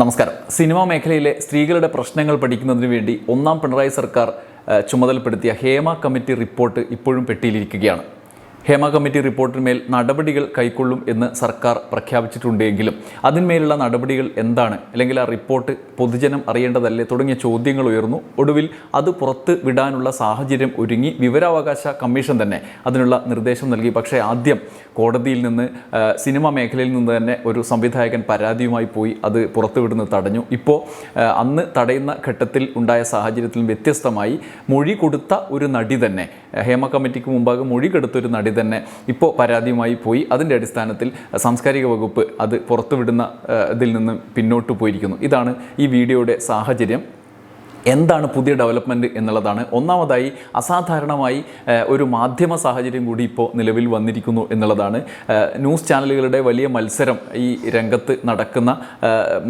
നമസ്കാരം. സിനിമാ മേഖലയിലെ സ്ത്രീകളുടെ പ്രശ്നങ്ങൾ പഠിക്കുന്നതിന് വേണ്ടി ഒന്നാം പിണറായി സർക്കാർ ചുമതലപ്പെടുത്തിയ ഹേമ കമ്മിറ്റി റിപ്പോർട്ട് ഇപ്പോഴും പെട്ടിയിലിരിക്കുകയാണ്. ഹേമ കമ്മിറ്റി റിപ്പോർട്ടിന്മേൽ നടപടികൾ കൈക്കൊള്ളും എന്ന് സർക്കാർ പ്രഖ്യാപിച്ചിട്ടുണ്ടെങ്കിലും അതിന്മേലുള്ള നടപടികൾ എന്താണ്? അല്ലെങ്കിൽ ആ റിപ്പോർട്ട് പൊതുജനം അറിയേണ്ടതല്ലേ? തുടങ്ങിയ ചോദ്യങ്ങൾ ഉയർന്നു. ഒടുവിൽ അത് പുറത്ത് വിടാനുള്ള സാഹചര്യം ഒരുങ്ങി. വിവരാവകാശ കമ്മീഷൻ തന്നെ അതിനുള്ള നിർദ്ദേശം നൽകി. പക്ഷേ ആദ്യം കോടതിയിൽ നിന്ന് സിനിമ മേഖലയിൽ നിന്ന് തന്നെ ഒരു സംവിധായകൻ പരാതിയുമായി പോയി അത് പുറത്തുവിടുന്നത് തടഞ്ഞു. ഇപ്പോൾ അന്ന് തടയുന്ന ഘട്ടത്തിൽ ഉണ്ടായ സാഹചര്യത്തിൽ വ്യത്യസ്തമായി മൊഴി കൊടുത്ത ഒരു നടി തന്നെ ഹേമ കമ്മിറ്റിക്ക് മുമ്പാകെ മൊഴി കൊടുത്ത ഒരു നടി തന്നെ ഇപ്പോൾ പരാതിയുമായി പോയി. അതിന്റെ അടിസ്ഥാനത്തിൽ സാംസ്കാരിക വകുപ്പ് അത് പുറത്തുവിടുന്ന ഇതിൽ നിന്ന് പിന്നോട്ട് പോയിരിക്കുന്നു. ഇതാണ് ഈ വീഡിയോയുടെ സാഹചര്യം. എന്താണ് പുതിയ ഡെവലപ്മെന്റ് എന്നുള്ളതാണ്. ഒന്നാമതായി അസാധാരണമായി ഒരു മാധ്യമ സാഹചര്യം കൂടി ഇപ്പോൾ നിലവിൽ വന്നിരിക്കുന്നു എന്നുള്ളതാണ്. ന്യൂസ് ചാനലുകളുടെ വലിയ മത്സരം ഈ രംഗത്ത് നടക്കുന്ന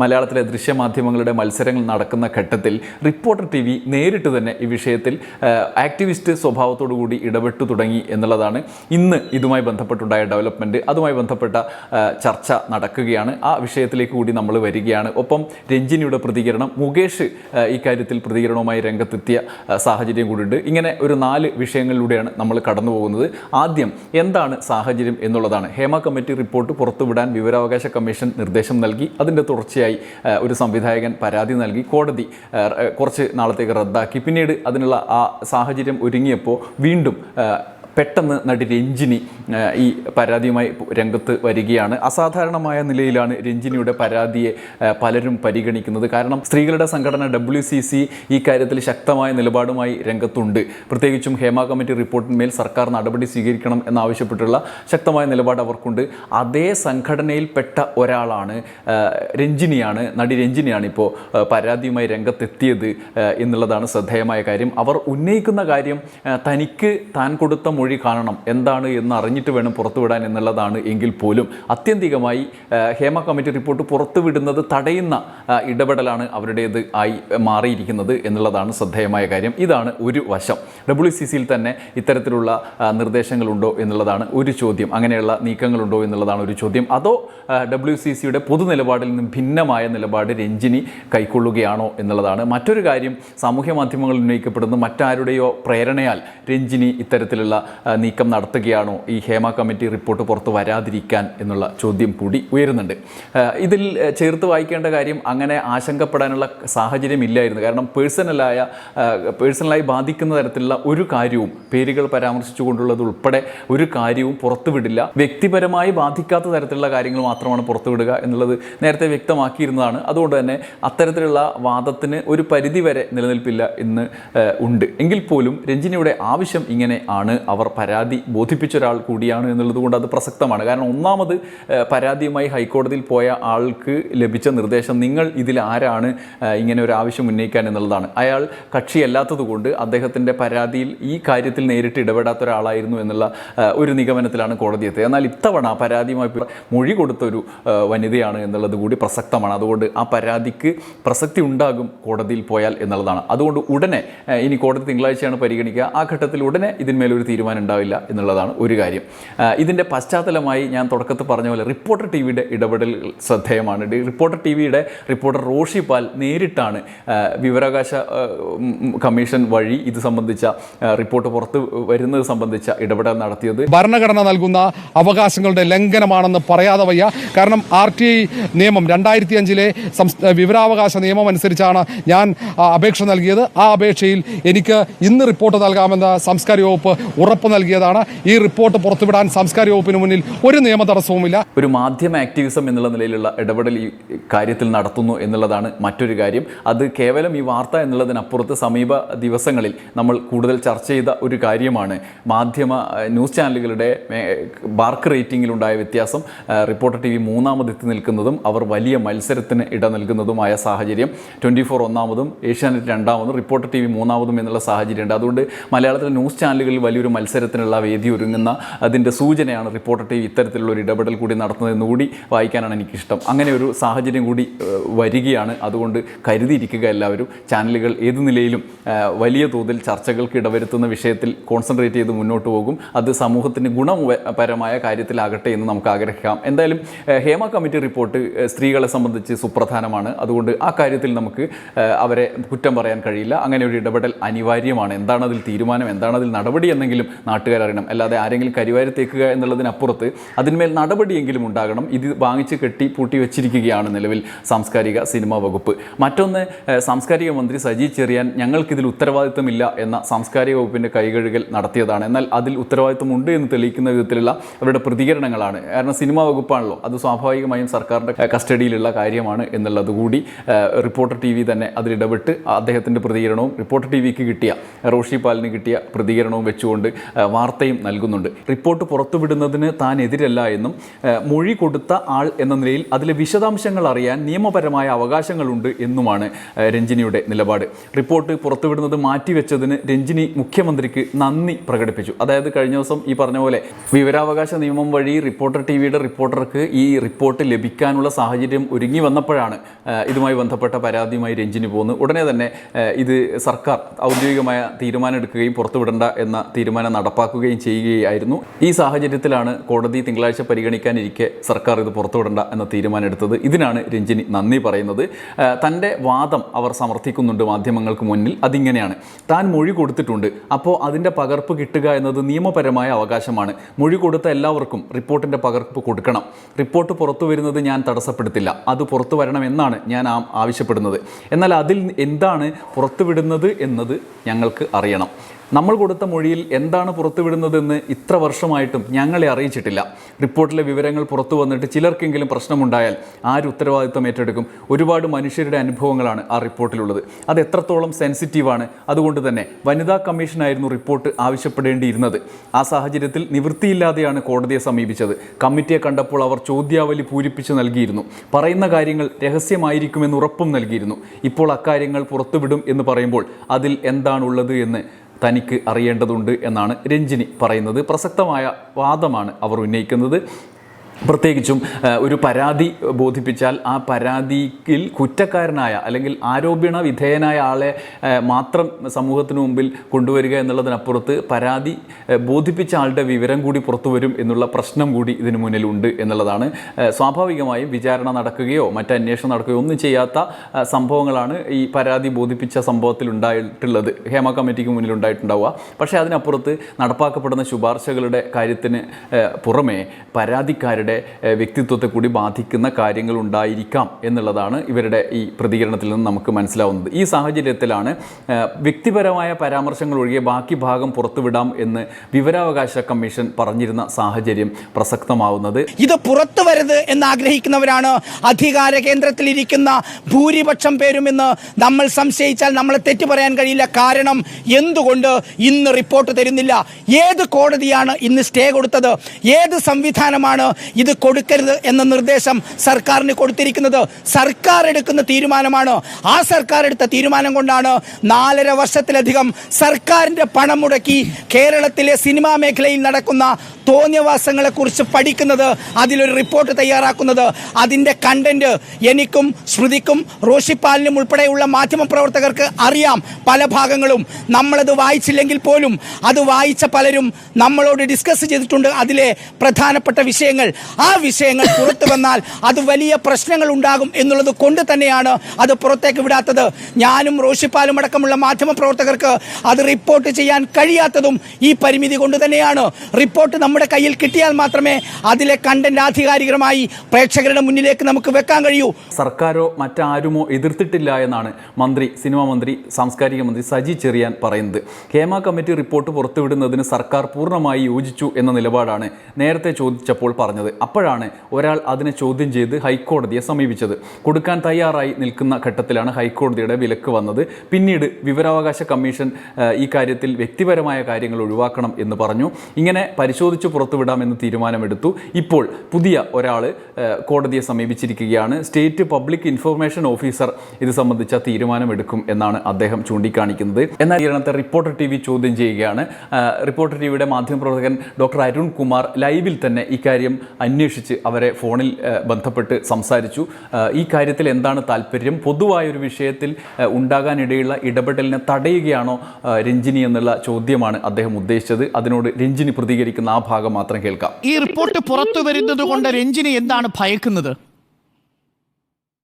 മലയാളത്തിലെ ദൃശ്യമാധ്യമങ്ങളുടെ മത്സരങ്ങൾ നടക്കുന്ന ഘട്ടത്തിൽ റിപ്പോർട്ടർ ടി വി നേരിട്ട് തന്നെ ഈ വിഷയത്തിൽ ആക്ടിവിസ്റ്റ് സ്വഭാവത്തോടു കൂടി ഇടപെട്ടു തുടങ്ങി എന്നുള്ളതാണ്. ഇന്ന് ഇതുമായി ബന്ധപ്പെട്ടുണ്ടായ ഡെവലപ്മെന്റ് അതുമായി ബന്ധപ്പെട്ട ചർച്ച നടക്കുകയാണ്. ആ വിഷയത്തിലേക്ക് കൂടി നമ്മൾ വരികയാണ്. ഒപ്പം രഞ്ജിനിയുടെ പ്രതികരണം മുകേഷ് ഇക്കാര്യത്തിൽ പ്രതികരണവുമായി രംഗത്തെത്തിയ സാഹചര്യം കൂടിയുണ്ട്. ഇങ്ങനെ ഒരു നാല് വിഷയങ്ങളിലൂടെയാണ് നമ്മൾ കടന്നു പോകുന്നത് ആദ്യം എന്താണ് സാഹചര്യം എന്നുള്ളതാണ്. ഹേമ കമ്മിറ്റി റിപ്പോർട്ട് പുറത്തുവിടാൻ വിവരാവകാശ കമ്മീഷൻ നിർദ്ദേശം നൽകി. അതിന്റെ തുടർച്ചയായി ഒരു സംവിധായകൻ പരാതി നൽകി. കോടതി കുറച്ച് നാളത്തേക്ക് റദ്ദാക്കി. പിന്നീട് അതിനുള്ള ആ സാഹചര്യം ഒരുങ്ങിയപ്പോൾ വീണ്ടും പെട്ടെന്ന് നടി രഞ്ജിനി ഈ പരാതിയുമായി രംഗത്ത് വരികയാണ്. അസാധാരണമായ നിലയിലാണ് രഞ്ജിനിയുടെ പരാതിയെ പലരും പരിഗണിക്കുന്നത്. കാരണം സ്ത്രീകളുടെ സംഘടന ഡബ്ല്യു സി സി ഈ കാര്യത്തിൽ ശക്തമായ നിലപാടുമായി രംഗത്തുണ്ട്. പ്രത്യേകിച്ചും ഹേമ കമ്മിറ്റി റിപ്പോർട്ടിന്മേൽ സർക്കാർ നടപടി സ്വീകരിക്കണം എന്നാവശ്യപ്പെട്ടുള്ള ശക്തമായ നിലപാട് അവർക്കുണ്ട്. അതേ സംഘടനയിൽപ്പെട്ട ഒരാളാണ് രഞ്ജിനിയാണ് നടി രഞ്ജിനിയാണ് ഇപ്പോൾ പരാതിയുമായി രംഗത്തെത്തിയത് എന്നുള്ളതാണ് ശ്രദ്ധേയമായ കാര്യം. അവർ ഉന്നയിക്കുന്ന കാര്യം തനിക്ക് താൻ കൊടുത്ത മൊഴി കാണണം. എന്താണ് എന്ന് അറിഞ്ഞിട്ട് വേണം പുറത്തുവിടാൻ എന്നുള്ളതാണ് എങ്കിൽ പോലും. അത്യന്തികമായി ഹേമ കമ്മിറ്റി റിപ്പോർട്ട് പുറത്തുവിടുന്നത് തടയുന്ന ഇടപെടലാണ് അവരുടേത് ആയി മാറിയിരിക്കുന്നത് എന്നുള്ളതാണ് ശ്രദ്ധേയമായ കാര്യം. ഇതാണ് ഒരു വശം. ഡബ്ല്യു സി സിയിൽ തന്നെ ഇത്തരത്തിലുള്ള നിർദ്ദേശങ്ങളുണ്ടോ എന്നുള്ളതാണ് ഒരു ചോദ്യം. അങ്ങനെയുള്ള നീക്കങ്ങളുണ്ടോ എന്നുള്ളതാണ് ഒരു ചോദ്യം. അതോ ഡബ്ല്യു സി സിയുടെ പൊതു നിലപാടിൽ നിന്നും ഭിന്നമായ നിലപാട് രഞ്ജിനി കൈക്കൊള്ളുകയാണോ എന്നുള്ളതാണ്. മറ്റൊരു കാര്യം സാമൂഹ്യ മാധ്യമങ്ങളിൽ ഉന്നയിക്കപ്പെടുന്ന മറ്റാരുടെയോ പ്രേരണയാൽ രഞ്ജിനി ഇത്തരത്തിലുള്ള നീക്കം നടത്തുകയാണോ? ഈ ഹേമ കമ്മിറ്റി റിപ്പോർട്ട് പുറത്ത് വരാതിരിക്കാൻ എന്നുള്ള ചോദ്യം കൂടി ഉയരുന്നുണ്ട്. ഇതിൽ ചേർത്ത് വായിക്കേണ്ട കാര്യം അങ്ങനെ ആശങ്കപ്പെടാനുള്ള സാഹചര്യം ഇല്ലായിരുന്നു കാരണം പേഴ്സണലായ പേഴ്സണലായി ബാധിക്കുന്ന തരത്തിലുള്ള ഒരു കാര്യവും പേരുകൾ പരാമർശിച്ചുകൊണ്ടുള്ളത് ഉൾപ്പെടെ ഒരു കാര്യവും പുറത്തുവിടില്ല. വ്യക്തിപരമായി ബാധിക്കാത്ത തരത്തിലുള്ള കാര്യങ്ങൾ മാത്രമാണ് പുറത്തുവിടുക എന്നുള്ളത് നേരത്തെ വ്യക്തമാക്കിയിരുന്നതാണ്. അതുകൊണ്ട് തന്നെ അത്തരത്തിലുള്ള വാദത്തിന് ഒരു പരിധി വരെ നിലനിൽപ്പില്ല ഏഹ്, ഉണ്ട്. എങ്കിൽ പോലും രഞ്ജിനിയുടെ ആവശ്യം ഇങ്ങനെ ആണ്. അവർ പരാതി ബോധിപ്പിച്ച ഒരാൾ കൂടിയാണ് എന്നുള്ളതുകൊണ്ട് അത് പ്രസക്തമാണ്. കാരണം ഒന്നാമത് പരാതിയുമായി ഹൈക്കോടതിയിൽ പോയ ആൾക്ക് ലഭിച്ച നിർദ്ദേശം നിങ്ങൾ ഇതിൽ ആരാണ് ഇങ്ങനെ ഒരു ആവശ്യം ഉന്നയിക്കാൻ എന്നുള്ളതാണ്. അയാൾ കക്ഷിയല്ലാത്തതുകൊണ്ട് അദ്ദേഹത്തിന്റെ പരാതിയിൽ ഈ കാര്യത്തിൽ നേരിട്ട് ഇടപെടാത്ത ഒരാളായിരുന്നു എന്നുള്ള ഒരു നിഗമനത്തിലാണ് കോടതി എത്തിയത്. എന്നാൽ ഇത്തവണ പരാതിയുമായി മൊഴി കൊടുത്ത ഒരു വനിതയാണ് എന്നുള്ളത് കൂടി പ്രസക്തമാണ്. അതുകൊണ്ട് ആ പരാതിക്ക് പ്രസക്തി ഉണ്ടാകും കോടതിയിൽ പോയാൽ എന്നുള്ളതാണ്. അതുകൊണ്ട് ഉടനെ ഇനി കോടതി തിങ്കളാഴ്ചയാണ് പരിഗണിക്കുക. ആ ഘട്ടത്തിൽ ഉടനെ ഇതിന്മേലൊരു തീരുമാനം ഉണ്ടാവില്ല എന്നുള്ളതാണ് ഒരു കാര്യം. ഇതിന്റെ പശ്ചാത്തലമായി ഞാൻ തുടക്കത്തിൽ പറഞ്ഞ പോലെ റിപ്പോർട്ടർ ടി വിയുടെ ഇടപെടൽ ശ്രദ്ധേയമാണ്. റിപ്പോർട്ടർ ടി വിയുടെ റിപ്പോർട്ടർ റോഷി പാൽ നേരിട്ടാണ് വിവരാവകാശ കമ്മീഷൻ വഴി ഇത് സംബന്ധിച്ച റിപ്പോർട്ട് പുറത്ത് വരുന്നത് സംബന്ധിച്ച ഇടപെടൽ നടത്തിയത്. ഭരണഘടന നൽകുന്ന അവകാശങ്ങളുടെ ലംഘനമാണെന്ന് പറയാതെ വയ്യ. കാരണം ആർ ടി ഐ നിയമം രണ്ടായിരത്തി അഞ്ചിലെ വിവരാവകാശ നിയമം അനുസരിച്ചാണ് ഞാൻ അപേക്ഷ നൽകിയത്. ആ അപേക്ഷയിൽ എനിക്ക് ഇന്ന് റിപ്പോർട്ട് നൽകാമെന്ന് സാംസ്കാരിക വകുപ്പ് ഉറപ്പ് നൽകിയതാണ്. ഈ റിപ്പോർട്ട് പുറത്തുവിടാൻ സാംസ്കാരിക വകുപ്പിന് മുന്നിൽ ഒരു നിയമ തടസ്സവുമില്ല. ഒരു മാധ്യമ ആക്ടിവിസം എന്നുള്ള നിലയിലുള്ള ഇടപെടൽ ഈ കാര്യത്തിൽ നടത്തുന്നു എന്നുള്ളതാണ് മറ്റൊരു കാര്യം. അത് കേവലം ഈ വാർത്ത എന്നുള്ളതിനപ്പുറത്ത് സമീപ ദിവസങ്ങളിൽ നമ്മൾ കൂടുതൽ ചർച്ച ചെയ്ത ഒരു കാര്യമാണ്. മാധ്യമ ന്യൂസ് ചാനലുകളുടെ ബാർക്ക് റേറ്റിംഗിലുണ്ടായ വ്യത്യാസം റിപ്പോർട്ടർ ടി വി മൂന്നാമതെത്തി നിൽക്കുന്നതും അവർ വലിയ മത്സരത്തിന് ഇട നൽകുന്നതുമായ സാഹചര്യം. ട്വന്റി ഫോർ ഒന്നാമതും ഏഷ്യാനെറ്റ് രണ്ടാമതും റിപ്പോർട്ടർ ടി വി മൂന്നാമതും എന്നുള്ള സാഹചര്യമുണ്ട്. അതുകൊണ്ട് മലയാളത്തിലെ ന്യൂസ് ചാനലുകളിൽ വലിയൊരു മത്സരം മത്സരത്തിനുള്ള വേദി ഒരുങ്ങുന്ന അതിന്റെ സൂചനയാണ് റിപ്പോർട്ടർ ടി ഇത്തരത്തിലുള്ള ഒരു ഇടപെടൽ കൂടി നടത്തുന്നതെന്ന് കൂടി വായിക്കാനാണ് എനിക്കിഷ്ടം. അങ്ങനെ ഒരു സാഹചര്യം കൂടി വരികയാണ്. അതുകൊണ്ട് കരുതിയിരിക്കുക എല്ലാവരും ചാനലുകൾ ഏത് നിലയിലും വലിയ തോതിൽ ചർച്ചകൾക്ക് ഇടവരുത്തുന്ന വിഷയത്തിൽ കോൺസെൻട്രേറ്റ് ചെയ്ത് മുന്നോട്ട് പോകും. അത് സമൂഹത്തിന് ഗുണപരമായ കാര്യത്തിലാകട്ടെ എന്ന് നമുക്ക് ആഗ്രഹിക്കാം. എന്തായാലും ഹേമ കമ്മിറ്റി റിപ്പോർട്ട് സ്ത്രീകളെ സംബന്ധിച്ച് സുപ്രധാനമാണ്. അതുകൊണ്ട് ആ കാര്യത്തിൽ നമുക്ക് അവരെ കുറ്റം പറയാൻ കഴിയില്ല. അങ്ങനെ ഒരു ഇടപെടൽ അനിവാര്യമാണ്. എന്താണ് അതിൽ തീരുമാനം? എന്താണ് അതിൽ നടപടി? എന്നെങ്കിലും നാട്ടുകാരറിയണം. അല്ലാതെ ആരെങ്കിലും കരിവാരി തേക്കുക എന്നുള്ളതിനപ്പുറത്ത് അതിന്മേൽ നടപടിയെങ്കിലും ഉണ്ടാകണം. ഇത് വാങ്ങിച്ച് കെട്ടി പൂട്ടി വെച്ചിരിക്കുകയാണ് നിലവിൽ സാംസ്കാരിക സിനിമാ വകുപ്പ്. മറ്റൊന്ന് സാംസ്കാരിക മന്ത്രി സജി ചെറിയാൻ ഞങ്ങൾക്കിതിൽ ഉത്തരവാദിത്തമില്ല എന്ന സാംസ്കാരിക വകുപ്പിന്റെ കൈകഴുകൽ നടത്തിയതാണ്. എന്നാൽ അതിൽ ഉത്തരവാദിത്തമുണ്ട് എന്ന് തെളിയിക്കുന്ന വിധത്തിലുള്ള അവരുടെ പ്രതികരണങ്ങളാണ്. കാരണം സിനിമാ വകുപ്പാണല്ലോ. അത് സ്വാഭാവികമായും സർക്കാരിന്റെ കസ്റ്റഡിയിലുള്ള കാര്യമാണ് എന്നുള്ളതുകൂടി റിപ്പോർട്ടർ ടി വി തന്നെ അതിലിടപെട്ട് അദ്ദേഹത്തിന്റെ പ്രതികരണവും റിപ്പോർട്ടർ ടി വിക്ക് കിട്ടിയ റോഷി പാലിന് കിട്ടിയ പ്രതികരണവും വെച്ചുകൊണ്ട് വാർത്തയും നൽകുന്നുണ്ട്. റിപ്പോർട്ട് പുറത്തുവിടുന്നതിന് താൻ എതിരല്ല എന്നും മൊഴി കൊടുത്ത ആൾ എന്ന നിലയിൽ അതിലെ വിശദാംശങ്ങൾ അറിയാൻ നിയമപരമായ അവകാശങ്ങളുണ്ട് എന്നുമാണ് രഞ്ജിനിയുടെ നിലപാട്. റിപ്പോർട്ട് പുറത്തുവിടുന്നത് മാറ്റിവെച്ചതിന് രഞ്ജിനി മുഖ്യമന്ത്രിക്ക് നന്ദി പ്രകടിപ്പിച്ചു. അതായത് കഴിഞ്ഞ ദിവസം ഈ പറഞ്ഞ പോലെ വിവരാവകാശ നിയമം വഴി റിപ്പോർട്ടർ ടി വിയുടെ റിപ്പോർട്ടർക്ക് ഈ റിപ്പോർട്ട് ലഭിക്കാനുള്ള സാഹചര്യം ഒരുങ്ങി വന്നപ്പോഴാണ് ഇതുമായി ബന്ധപ്പെട്ട പരാതിയുമായി രഞ്ജിനി പോകുന്നത്. ഉടനെ തന്നെ ഇത് സർക്കാർ ഔദ്യോഗികമായ തീരുമാനം എടുക്കുകയും പുറത്തുവിടേണ്ട എന്ന തീരുമാനം നടപ്പാക്കുകയും ചെയ്യുകയായിരുന്നു. ഈ സാഹചര്യത്തിലാണ് കോടതി തിങ്കളാഴ്ച പരിഗണിക്കാനിരിക്കെ സർക്കാർ ഇത് പുറത്തുവിടേണ്ട എന്ന തീരുമാനം എടുത്തത് ഇതിനാണ് രഞ്ജിനി നന്ദി പറയുന്നത്. തന്റെ വാദം അവർ സമർത്ഥിക്കുന്നുണ്ട് മാധ്യമങ്ങൾക്ക് മുന്നിൽ. അതിങ്ങനെയാണ്. താൻ മൊഴി കൊടുത്തിട്ടുണ്ട്. അപ്പോൾ അതിന്റെ പകർപ്പ് കിട്ടുക എന്നത് നിയമപരമായ അവകാശമാണ്. മൊഴി കൊടുത്ത എല്ലാവർക്കും റിപ്പോർട്ടിന്റെ പകർപ്പ് കൊടുക്കണം. റിപ്പോർട്ട് പുറത്തു വരുന്നത് ഞാൻ തടസ്സപ്പെടുത്തില്ല. അത് പുറത്തു വരണമെന്നാണ് ഞാൻ ആവശ്യപ്പെടുന്നത്. എന്നാൽ അതിൽ എന്താണ് പുറത്തുവിടുന്നത് എന്നത് ഞങ്ങൾക്ക് അറിയണം. നമ്മൾ കൊടുത്ത മൊഴിയിൽ എന്താണ് പുറത്തുവിടുന്നതെന്ന് ഇത്ര വർഷമായിട്ടും ഞങ്ങളെ അറിയിച്ചിട്ടില്ല. റിപ്പോർട്ടിലെ വിവരങ്ങൾ പുറത്തു വന്നിട്ട് ചിലർക്കെങ്കിലും പ്രശ്നമുണ്ടായാൽ ആര് ഉത്തരവാദിത്വം ഏറ്റെടുക്കും? ഒരുപാട് മനുഷ്യരുടെ അനുഭവങ്ങളാണ് ആ റിപ്പോർട്ടിലുള്ളത്. അത് എത്രത്തോളം സെൻസിറ്റീവാണ്? അതുകൊണ്ട് തന്നെ വനിതാ കമ്മീഷനായിരുന്നു റിപ്പോർട്ട് ആവശ്യപ്പെടേണ്ടിയിരുന്നത്. ആ സാഹചര്യത്തിൽ നിവൃത്തിയില്ലാതെയാണ് കോടതിയെ സമീപിച്ചത്. കമ്മിറ്റിയെ കണ്ടപ്പോൾ അവർ ചോദ്യാവലി പൂരിപ്പിച്ച് നൽകിയിരുന്നു. പറയുന്ന കാര്യങ്ങൾ രഹസ്യമായിരിക്കുമെന്ന് ഉറപ്പും നൽകിയിരുന്നു. ഇപ്പോൾ അക്കാര്യങ്ങൾ പുറത്തുവിടും എന്ന് പറയുമ്പോൾ അതിൽ എന്താണുള്ളത് എന്ന് തനിക്ക് അറിയേണ്ടതുണ്ട് എന്നാണ് രഞ്ജിനി പറയുന്നത്. പ്രസക്തമായ വാദമാണ് അവർ ഉന്നയിക്കുന്നത്. പ്രത്യേകിച്ചും ഒരു പരാതി ബോധിപ്പിച്ചാൽ ആ പരാതിയിൽ കുറ്റക്കാരനായ അല്ലെങ്കിൽ ആരോപണ വിധേയനായ ആളെ മാത്രം സമൂഹത്തിന് മുമ്പിൽ കൊണ്ടുവരിക എന്നുള്ളതിനപ്പുറത്ത് പരാതി ബോധിപ്പിച്ച ആളുടെ വിവരം കൂടി പുറത്തു വരും എന്നുള്ള പ്രശ്നം കൂടി ഇതിനു മുന്നിലുണ്ട് എന്നുള്ളതാണ്. സ്വാഭാവികമായും വിചാരണ നടക്കുകയോ മറ്റ് അന്വേഷണം നടക്കുകയോ ഒന്നും ചെയ്യാത്ത സംഭവങ്ങളാണ് ഈ പരാതി ബോധിപ്പിച്ച സംഭവത്തിൽ ഉണ്ടായിട്ടുള്ളത്. ഹേമ കമ്മിറ്റിക്ക് മുന്നിൽ ഉണ്ടായിട്ടുണ്ടാവുക. പക്ഷേ അതിനപ്പുറത്ത് നടപ്പാക്കപ്പെടുന്ന ശുപാർശകളുടെ കാര്യത്തിന് പുറമെ പരാതിക്കാരുടെ ആ, വ്യക്തിത്വത്തെ കൂടി ബാധിക്കുന്ന കാര്യങ്ങൾ ഉണ്ടായിരിക്കാം എന്നുള്ളതാണ് ഇവരുടെ ഈ പ്രതികരണത്തിൽ നിന്ന് നമുക്ക് മനസ്സിലാവുന്നത്. ഈ സാഹചര്യത്തിലാണ് വ്യക്തിപരമായ പരാമർശങ്ങൾ ഒഴികെ ബാക്കി ഭാഗം പുറത്തുവിടാം എന്ന് വിവരാവകാശ കമ്മീഷൻ പറഞ്ഞിരുന്ന സാഹചര്യം പ്രസക്തമാവുന്നത്. ഇത് പുറത്തു വരരുത് എന്ന് ആഗ്രഹിക്കുന്നവരാണ് അധികാര കേന്ദ്രത്തിൽ ഇരിക്കുന്ന ഭൂരിപക്ഷം പേരും എന്ന് നമ്മൾ സംശയിച്ചാൽ നമ്മളെ തെറ്റു പറയാൻ കഴിയില്ല. കാരണം എന്തുകൊണ്ട് ഇന്ന് റിപ്പോർട്ട് തരുന്നില്ല? ഏത് കോടതിയാണ് ഇന്ന് സ്റ്റേ കൊടുത്തത്? ഏത് സംവിധാനമാണ് ഇത് കൊടുക്കരുത് എന്ന നിർദ്ദേശം സർക്കാരിന് കൊടുത്തിരിക്കുന്നത് സർക്കാർ എടുക്കുന്ന തീരുമാനമാണ്? ആ സർക്കാർ എടുത്ത തീരുമാനം കൊണ്ടാണ് നാലര വർഷത്തിലധികം സർക്കാരിന്റെ പണം മുടക്കി കേരളത്തിലെ സിനിമാ മേഖലയിൽ നടക്കുന്ന തോന്നിയവാസങ്ങളെ കുറിച്ച് പഠിക്കുന്നത് അതിലൊരു റിപ്പോർട്ട് തയ്യാറാക്കുന്നത് അതിന്റെ കണ്ടന്റ് എനിക്കും ശ്രുതിക്കും റോഷിപ്പാലിനും ഉൾപ്പെടെയുള്ള മാധ്യമ പ്രവർത്തകർക്ക് അറിയാം പല ഭാഗങ്ങളും. നമ്മളത് വായിച്ചില്ലെങ്കിൽ പോലും അത് വായിച്ച പലരും നമ്മളോട് ഡിസ്കസ് ചെയ്തിട്ടുണ്ട്. അതിലെ പ്രധാനപ്പെട്ട വിഷയങ്ങൾ ആ വിഷയങ്ങൾ പുറത്തു വന്നാൽ അത് വലിയ പ്രശ്നങ്ങൾ ഉണ്ടാകും എന്നുള്ളത് കൊണ്ട് തന്നെയാണ് അത് പുറത്തേക്ക് വിടാത്തത്. ഞാനും റോഷിപ്പാലും അടക്കമുള്ള മാധ്യമ പ്രവർത്തകർക്ക് അത് റിപ്പോർട്ട് ചെയ്യാൻ കഴിയാത്തതും ഈ പരിമിതി കൊണ്ട് തന്നെയാണ്. റിപ്പോർട്ട് നമ്മുടെ കയ്യിൽ കിട്ടിയാൽ മാത്രമേ അതിലെ കണ്ടന്റ് ആധികാരികമായി പ്രേക്ഷകരുടെ മുന്നിലേക്ക് നമുക്ക് വെക്കാൻ കഴിയൂ. സർക്കാരോ മറ്റാരുമോ എതിർത്തിട്ടില്ല എന്നാണ് മന്ത്രി സിനിമാ മന്ത്രി സാംസ്കാരിക മന്ത്രി സജി ചെറിയാൻ പറയുന്നത്. ഹേമ കമ്മിറ്റി റിപ്പോർട്ട് പുറത്തുവിടുന്നതിന് സർക്കാർ പൂർണമായി യോജിച്ചു എന്ന നിലപാടാണ് നേരത്തെ ചോദിച്ചപ്പോൾ പറഞ്ഞത്. അപ്പോഴാണ് ഒരാൾ അതിനെ ചോദ്യം ചെയ്ത് ഹൈക്കോടതിയെ സമീപിച്ചത്. കൊടുക്കാൻ തയ്യാറായി നിൽക്കുന്ന ഘട്ടത്തിലാണ് ഹൈക്കോടതിയുടെ വിലക്ക് വന്നത്. പിന്നീട് വിവരാവകാശ കമ്മീഷൻ ഈ കാര്യത്തിൽ വ്യക്തിപരമായ കാര്യങ്ങൾ ഒഴിവാക്കണം എന്ന് പറഞ്ഞു. ഇങ്ങനെ പരിശോധിച്ച് പുറത്തുവിടാമെന്ന് തീരുമാനമെടുത്തു. ഇപ്പോൾ പുതിയ ഒരാൾ കോടതിയെ സമീപിച്ചിരിക്കുകയാണ്. സ്റ്റേറ്റ് പബ്ലിക് ഇൻഫർമേഷൻ ഓഫീസർ ഇത് സംബന്ധിച്ച തീരുമാനമെടുക്കും എന്നാണ് അദ്ദേഹം ചൂണ്ടിക്കാണിക്കുന്നത്. എന്നാൽ ഇരണത്തെ റിപ്പോർട്ടർ ടി വി ചോദ്യം ചെയ്യുകയാണ്. റിപ്പോർട്ടർ ടി വിയുടെ മാധ്യമപ്രവർത്തകൻ ഡോക്ടർ അരുൺ കുമാർ ലൈവിൽ തന്നെ ഇക്കാര്യം അന്വേഷിച്ച് അവരെ ഫോണിൽ ബന്ധപ്പെട്ട് സംസാരിച്ചു. ഈ കാര്യത്തിൽ എന്താണ് താല്പര്യം? പൊതുവായൊരു വിഷയത്തിൽ ഉണ്ടാകാനിടയുള്ള ഇടപെടലിനെ തടയുകയാണോ രഞ്ജിനി എന്നുള്ള ചോദ്യമാണ് അദ്ദേഹം ഉദ്ദേശിച്ചത്. അതിനോട് രഞ്ജിനി പ്രതികരിക്കുന്ന ആ ഭാഗം മാത്രം കേൾക്കാം. ഈ റിപ്പോർട്ട് പുറത്തു വരുന്നത് കൊണ്ട് രഞ്ജിനി എന്താണ് ഭയക്കുന്നത്?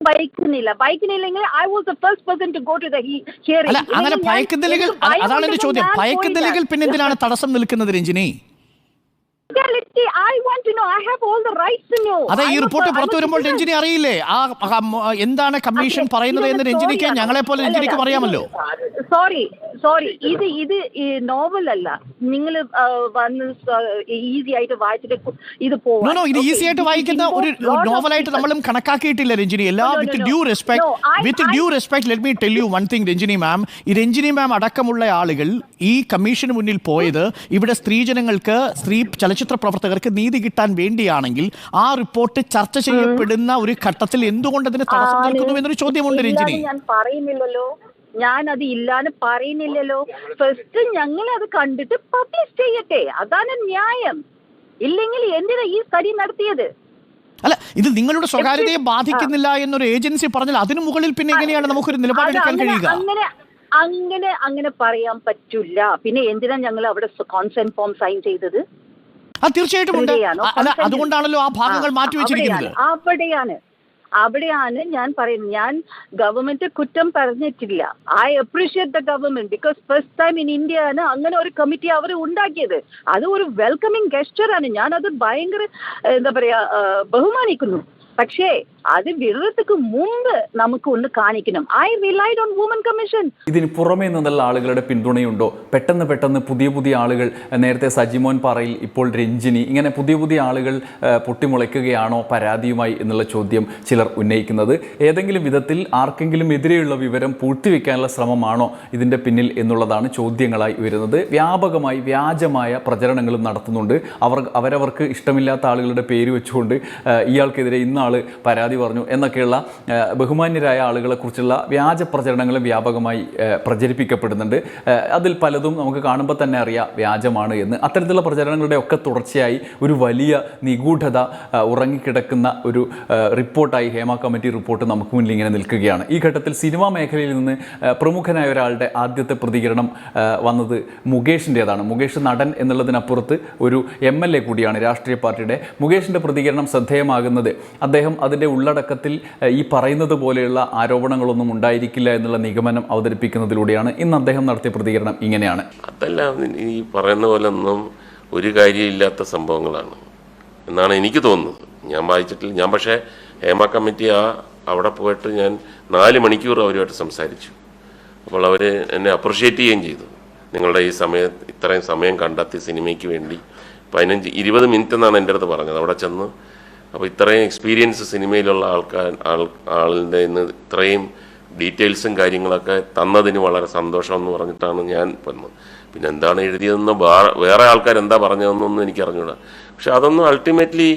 ഭയക്കുന്നില്ല. ഭയക്കുന്നില്ലെങ്കിൽ I was the first person to go to the hearing അങ്ങനെ ഭയക്കുന്നില്ലെങ്കിൽ അതാണ് എന്റെ ചോദ്യം. ഭയക്കുന്നില്ലെങ്കിൽ പിന്നെ എന്തിനാണ് തടസ്സം നിൽക്കുന്നത് രഞ്ജിനി? അതെ ഈ റിപ്പോർട്ട് പുറത്തു വരുമ്പോൾ രഞ്ജിനി അറിയില്ലേ? ആ എന്താണ് കമ്മീഷൻ പറയുന്നത് എന്ന് രഞ്ജിനിക്ക് ഞങ്ങളെ പോലെ രഞ്ജിനിക്കും അറിയാമല്ലോ സോറി സോറി ഇത് ഇത് നോവൽ അല്ല നിങ്ങൾ വന്ന് ഈസി ആയിട്ട് വായിച്ചിട്ട് ഇത് നോ ഇത് ഈസി ആയിട്ട് വായിക്കുന്ന ഒരു നോവൽ ആയിട്ട് നമ്മളും കണക്കാക്കിയിട്ടില്ല രഞ്ജിനി. എല്ലാ with due respect with due respect let me tell you one thing Ranjini ma'am ഈ രഞ്ജിനി മാം അടക്കമുള്ള ആളുകൾ ഈ കമ്മീഷന് മുന്നിൽ പോയത് ഇവിടെ സ്ത്രീജനങ്ങൾക്ക് സ്ത്രീ ചലച്ചിത്ര പ്രവർത്തകർക്ക് നീതി കിട്ടാൻ വേണ്ടിയാണെങ്കിൽ ആ റിപ്പോർട്ട് ചർച്ച ചെയ്യപ്പെടുന്ന ഒരു ഘട്ടത്തിൽ എന്തുകൊണ്ട് അതിന് തടസ്സം നിൽക്കുന്നു എന്നൊരു ചോദ്യമുണ്ട് രഞ്ജിനി. ഞാൻ പറയുന്നില്ലല്ലോ. ഞാൻ അത് ഇല്ലാന്ന് പറയുന്നില്ലല്ലോ. ഫസ്റ്റ് ഞങ്ങൾ അത് കണ്ടിട്ട് പബ്ലിഷ് ചെയ്യട്ടെ. അതാണ് ന്യായം. ഇല്ലെങ്കിൽ എന്തിനാ ഈ സ്റ്റഡി നടത്തിയത്. അല്ല ഇത് നിങ്ങളുടെ സ്വകാര്യതയെ ബാധിക്കുന്നില്ല എന്നൊരു ഏജൻസി പറഞ്ഞാൽ അതിനു മുകളിൽ പിന്നെ എങ്ങനെയാണ് നമുക്കൊരു ഒരു നിലപാടെടുക്കാൻ കഴിയുക? അങ്ങനെ അങ്ങനെ അങ്ങനെ പറയാൻ പറ്റില്ല. പിന്നെ എന്തിനാ ഞങ്ങൾ അവിടെ കോൺസെന്റ് ഫോം സൈൻ ചെയ്തത്? തീർച്ചയായിട്ടും അതുകൊണ്ടാണല്ലോ ആ ഭാഗങ്ങൾ മാറ്റി വെച്ചിരിക്കുന്നത്. അവിടെയാണ്, അവിടെയാണ് ഞാൻ പറയുന്നത്. ഞാൻ ഗവൺമെന്റ് കുറ്റം പറഞ്ഞിട്ടില്ല. I appreciate the government because first time in India ആണ് അങ്ങനെ ഒരു കമ്മിറ്റി അവർ ഉണ്ടാക്കിയത്. അത് ഒരു വെൽക്കമിങ് ആണ്. ഞാൻ അത് ഭയങ്കര എന്താ പറയാ ബഹുമാനിക്കുന്നു. പക്ഷേ അത് വിടുന്നതിന് മുമ്പ് നമുക്ക് ഒന്ന് കാണിക്കണം. I relied on woman commission ഇതിന് പുറമേ നിന്നുള്ള ആളുകളുടെ പിന്തുണയുണ്ടോ? പെട്ടെന്ന് പെട്ടെന്ന് പുതിയ പുതിയ ആളുകൾ നേരത്തെ സജിമോൻ പറയിൽ ഇപ്പോൾ രഞ്ജിനി ഇങ്ങനെ പുതിയ പുതിയ ആളുകൾ പൊട്ടിമുളയ്ക്കുകയാണോ പരാതിയുമായി എന്നുള്ള ചോദ്യം ചിലർ ഉന്നയിക്കുന്നത്. ഏതെങ്കിലും വിധത്തിൽ ആർക്കെങ്കിലും എതിരെയുള്ള വിവരം പൂഴ്ത്തിവെക്കാനുള്ള ശ്രമമാണോ ഇതിന്റെ പിന്നിൽ എന്നുള്ളതാണ് ചോദ്യങ്ങളായി വരുന്നത്. വ്യാപകമായി വ്യാജമായ പ്രചരണങ്ങളും നടത്തുന്നുണ്ട്. അവർ അവരവർക്ക് ഇഷ്ടമില്ലാത്ത ആളുകളുടെ പേര് വെച്ചുകൊണ്ട് ഇയാൾക്കെതിരെ ഇയാൾക്കെതിരെ ഇന്നാൾ പരാതി പറഞ്ഞു എന്നൊക്കെയുള്ള ബഹുമാന്യരായ ആളുകളെക്കുറിച്ചുള്ള വ്യാജ പ്രചരണങ്ങളും വ്യാപകമായി പ്രചരിപ്പിക്കപ്പെടുന്നുണ്ട്. അതിൽ പലതും നമുക്ക് കാണുമ്പോൾ തന്നെ അറിയാം വ്യാജമാണ് എന്ന്. അത്തരത്തിലുള്ള പ്രചരണങ്ങളുടെ ഒക്കെ തുടർച്ചയായി ഒരു വലിയ നിഗൂഢത ഉറങ്ങിക്കിടക്കുന്ന ഒരു റിപ്പോർട്ടായി ഹേമ കമ്മിറ്റി റിപ്പോർട്ട് നമുക്ക് മുന്നിൽ ഇങ്ങനെ നിൽക്കുകയാണ്. ഈ ഘട്ടത്തിൽ സിനിമാ മേഖലയിൽ നിന്ന് പ്രമുഖനായ ഒരാളുടെ ആദ്യത്തെ പ്രതികരണം വന്നത് മുകേഷിന്റെതാണ്. മുകേഷ് നടൻ എന്നുള്ളതിനപ്പുറത്ത് ഒരു എം എൽ എ കൂടിയാണ് രാഷ്ട്രീയ പാർട്ടിയുടെ. മുകേഷിന്റെ പ്രതികരണം ശ്രദ്ധേയമാകുന്നത് അദ്ദേഹം അതിന്റെ ഉള്ളടക്കത്തിൽ ഈ പറയുന്നത് പോലെയുള്ള ആരോപണങ്ങളൊന്നും ഉണ്ടായിരിക്കില്ല എന്നുള്ള നിഗമനം അവതരിപ്പിക്കുന്നതിലൂടെയാണ് ഇന്ന് അദ്ദേഹം നടത്തിയ പ്രതികരണം ഇങ്ങനെയാണ്. അതെല്ലാം ഈ പറയുന്ന പോലെ ഒന്നും ഒരു കാര്യമില്ലാത്ത സംഭവങ്ങളാണ്. എന്നാണ് എനിക്ക് തോന്നുന്നത്. ഞാൻ വായിച്ചിട്ടില്ല. ഞാൻ പക്ഷേ ഹേമ കമ്മിറ്റി ആ അവിടെ പോയിട്ട് ഞാൻ നാല് മണിക്കൂർ അവരുമായിട്ട് സംസാരിച്ചു. അപ്പോൾ അവർ എന്നെ അപ്രിഷ്യേറ്റ് ചെയ്യുകയും ചെയ്തു. നിങ്ങളുടെ ഈ സമയം ഇത്രയും സമയം കണ്ടെത്തി സിനിമയ്ക്ക് വേണ്ടി പതിനഞ്ച് ഇരുപത് മിനിറ്റ് എന്നാണ് എന്റെ അടുത്ത് പറഞ്ഞത്. അവിടെ ചെന്ന് അപ്പോൾ ഇത്രയും എക്സ്പീരിയൻസ് സിനിമയിലുള്ള ആൾക്കാർ ആൾ ആളിന്റെ ഇന്ന് ഇത്രയും ഡീറ്റെയിൽസും കാര്യങ്ങളൊക്കെ തന്നതിന് വളരെ സന്തോഷമെന്ന് പറഞ്ഞിട്ടാണ് ഞാൻ വന്നത്. പിന്നെ എന്താണ് എഴുതിയതെന്ന് വേറെ ആൾക്കാർ എന്താ പറഞ്ഞതെന്നൊന്നും എനിക്ക് അറിഞ്ഞൂടാ പക്ഷെ അതൊന്നും അൾട്ടിമേറ്റ്ലി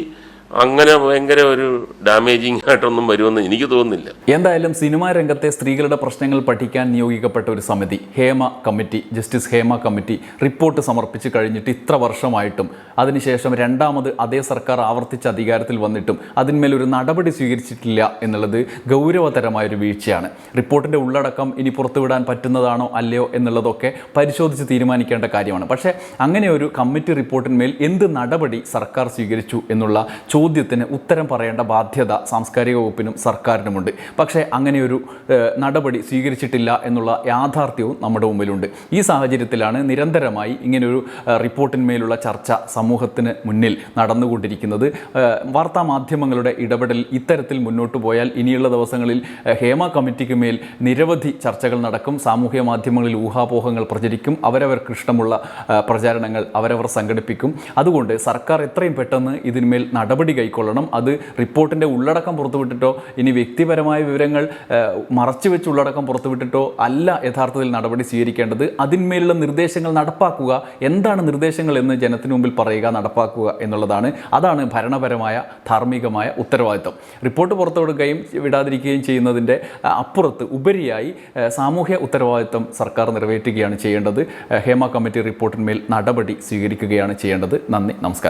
അങ്ങനെ ഭയങ്കര ഒരു ഡാമേജിങ് ആയിട്ടൊന്നും വരുമെന്ന് എനിക്ക് തോന്നുന്നില്ല. എന്തായാലും സിനിമാ രംഗത്തെ സ്ത്രീകളുടെ പ്രശ്നങ്ങൾ പഠിക്കാൻ നിയോഗിക്കപ്പെട്ട ഒരു സമിതി Hema committee justice Hema committee report സമർപ്പിച്ച് കഴിഞ്ഞിട്ട് ഇത്ര വർഷമായിട്ടും അതിനുശേഷം രണ്ടാമത് അതേ സർക്കാർ ആവർത്തിച്ച് അധികാരത്തിൽ വന്നിട്ടും അതിന്മേൽ ഒരു നടപടി സ്വീകരിച്ചിട്ടില്ല എന്നുള്ളത് ഗൗരവതരമായൊരു വീഴ്ചയാണ്. റിപ്പോർട്ടിന്റെ ഉള്ളടക്കം ഇനി പുറത്തുവിടാൻ പറ്റുന്നതാണോ അല്ലയോ എന്നുള്ളതൊക്കെ പരിശോധിച്ച് തീരുമാനിക്കേണ്ട കാര്യമാണ്. പക്ഷേ അങ്ങനെ ഒരു കമ്മിറ്റി റിപ്പോർട്ടിന്മേൽ എന്ത് നടപടി സർക്കാർ സ്വീകരിച്ചു എന്നുള്ള ചോദ്യത്തിന് ഉത്തരം പറയേണ്ട ബാധ്യത സാംസ്കാരിക വകുപ്പിനും സർക്കാരിനുമുണ്ട്. പക്ഷേ അങ്ങനെയൊരു നടപടി സ്വീകരിച്ചിട്ടില്ല എന്നുള്ള യാഥാർത്ഥ്യവും നമ്മുടെ മുമ്പിലുണ്ട്. ഈ സാഹചര്യത്തിലാണ് നിരന്തരമായി ഇങ്ങനെയൊരു റിപ്പോർട്ടിന്മേലുള്ള ചർച്ച സമൂഹത്തിന് മുന്നിൽ നടന്നുകൊണ്ടിരിക്കുന്നത്. വാർത്താ മാധ്യമങ്ങളുടെ ഇടപെടൽ ഇത്തരത്തിൽ മുന്നോട്ട് പോയാൽ ഇനിയുള്ള ദിവസങ്ങളിൽ ഹേമ കമ്മിറ്റിക്ക് മേൽ നിരവധി ചർച്ചകൾ നടക്കും. സാമൂഹ്യ മാധ്യമങ്ങളിൽ ഊഹാപോഹങ്ങൾ പ്രചരിക്കും. അവരവർക്ക് ഇഷ്ടമുള്ള പ്രചാരണങ്ങൾ അവരവർ സംഘടിപ്പിക്കും. അതുകൊണ്ട് സർക്കാർ എത്രയും പെട്ടെന്ന് ഇതിന്മേൽ നടപടി നടപടി കൈക്കൊള്ളണം. അത് റിപ്പോർട്ടിന്റെ ഉള്ളടക്കം പുറത്തുവിട്ടിട്ടോ ഇനി വ്യക്തിപരമായ വിവരങ്ങൾ മറച്ചു വെച്ച് ഉള്ളടക്കം പുറത്തുവിട്ടിട്ടോ അല്ല യഥാർത്ഥത്തിൽ നടപടി സ്വീകരിക്കേണ്ടത്. അതിന്മേലുള്ള നിർദ്ദേശങ്ങൾ നടപ്പാക്കുക. എന്താണ് നിർദ്ദേശങ്ങൾ എന്ന് ജനത്തിന് മുമ്പിൽ പറയുക നടപ്പാക്കുക എന്നുള്ളതാണ്. അതാണ് ഭരണപരമായ ധാർമ്മികമായ ഉത്തരവാദിത്വം റിപ്പോർട്ട് പുറത്തുവിടുകയും വിടാതിരിക്കുകയും ചെയ്യുന്നതിന്റെ അപ്പുറത്ത് ഉപരിയായി സാമൂഹ്യ ഉത്തരവാദിത്വം സർക്കാർ നിറവേറ്റുകയാണ് ചെയ്യേണ്ടത്. ഹേമ കമ്മിറ്റി റിപ്പോർട്ടിന്മേൽ നടപടി സ്വീകരിക്കുകയാണ് ചെയ്യേണ്ടത്. നന്ദി നമസ്കാരം.